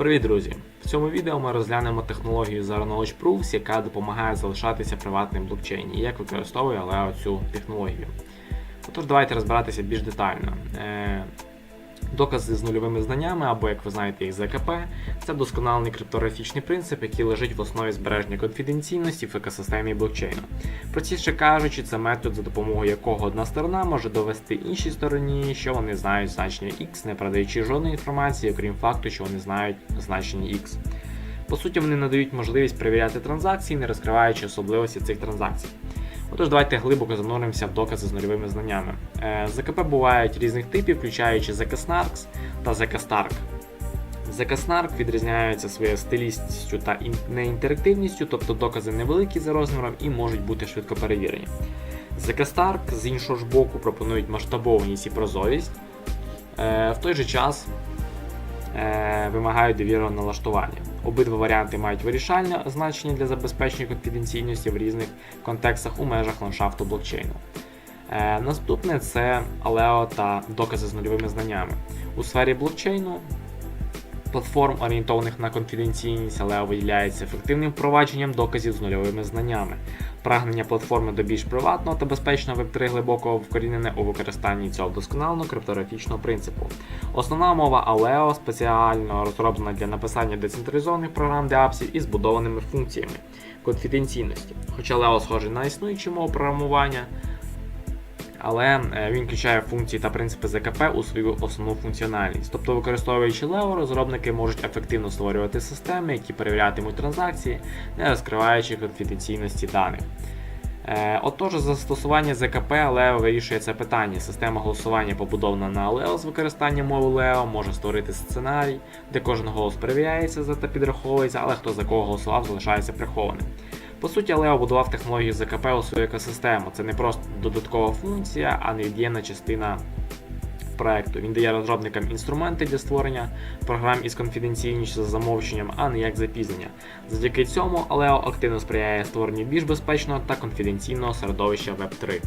Привіт, друзі! В цьому відео ми розглянемо технологію Zero Knowledge Proofs, яка допомагає залишатися приватним блокчейні, і як використовує Leo цю технологію. Отож, давайте розбиратися більш детально. Докази з нульовими знаннями, або, як ви знаєте, їх ЗКП, це вдосконалений криптографічний принцип, який лежить в основі збереження конфіденційності в екосистемі блокчейну. Простіше кажучи, це метод, за допомогою якого одна сторона може довести іншій стороні, що вони знають значення X, не передаючи жодної інформації, окрім факту, що вони знають значення X. По суті, вони надають можливість перевіряти транзакції, не розкриваючи особливості цих транзакцій. Отож, давайте глибоко зануримося в докази з нульовими знаннями. Е, ЗКП бувають різних типів, включаючи ZK-SNARKs та ZK-STARK. ZK-SNARK відрізняються своєю стилістістю та неінтерактивністю, тобто докази невеликі за розміром і можуть бути швидко перевірені. ZK-STARK з іншого ж боку пропонують масштабованість і прозорість. Е, В той же час е, вимагають довірного налаштування. Обидва варіанти мають вирішальне значення для забезпечення конфіденційності в різних контекстах у межах ландшафту блокчейну. Е, наступне це Алео та докази з нульовими знаннями. У сфері блокчейну платформ, орієнтованих на конфіденційність, Aleo виділяється ефективним впровадженням доказів з нульовими знаннями. Прагнення платформи до більш приватного та безпечного Web3 глибоко вкорінене у використанні цього вдосконаленого криптографічного принципу. Основна мова Aleo спеціально розроблена для написання децентралізованих програм DApps із збудованими функціями конфіденційності. Хоча Aleo схожий на існуючу мову програмування, але е, він включає функції та принципи ЗКП у свою основну функціональність. Тобто, використовуючи Leo, розробники можуть ефективно створювати системи, які перевірятимуть транзакції, не розкриваючи конфіденційності даних. Е, Отож, застосування ЗКП Leo вирішує це питання. Система голосування, побудована на Leo з використанням мови Leo, може створити сценарій, де кожен голос перевіряється та підраховується, але хто за кого голосував, залишається прихованим. По суті, Leo будував технологію ЗКП у свою екосистему. Це не просто додаткова функція, а невід'ємна частина проекту. Він дає розробникам інструменти для створення програм із конфіденційністю за замовченням, а не як запізнення. Завдяки цьому Aleo активно сприяє створенню більш безпечного та конфіденційного середовища Web3.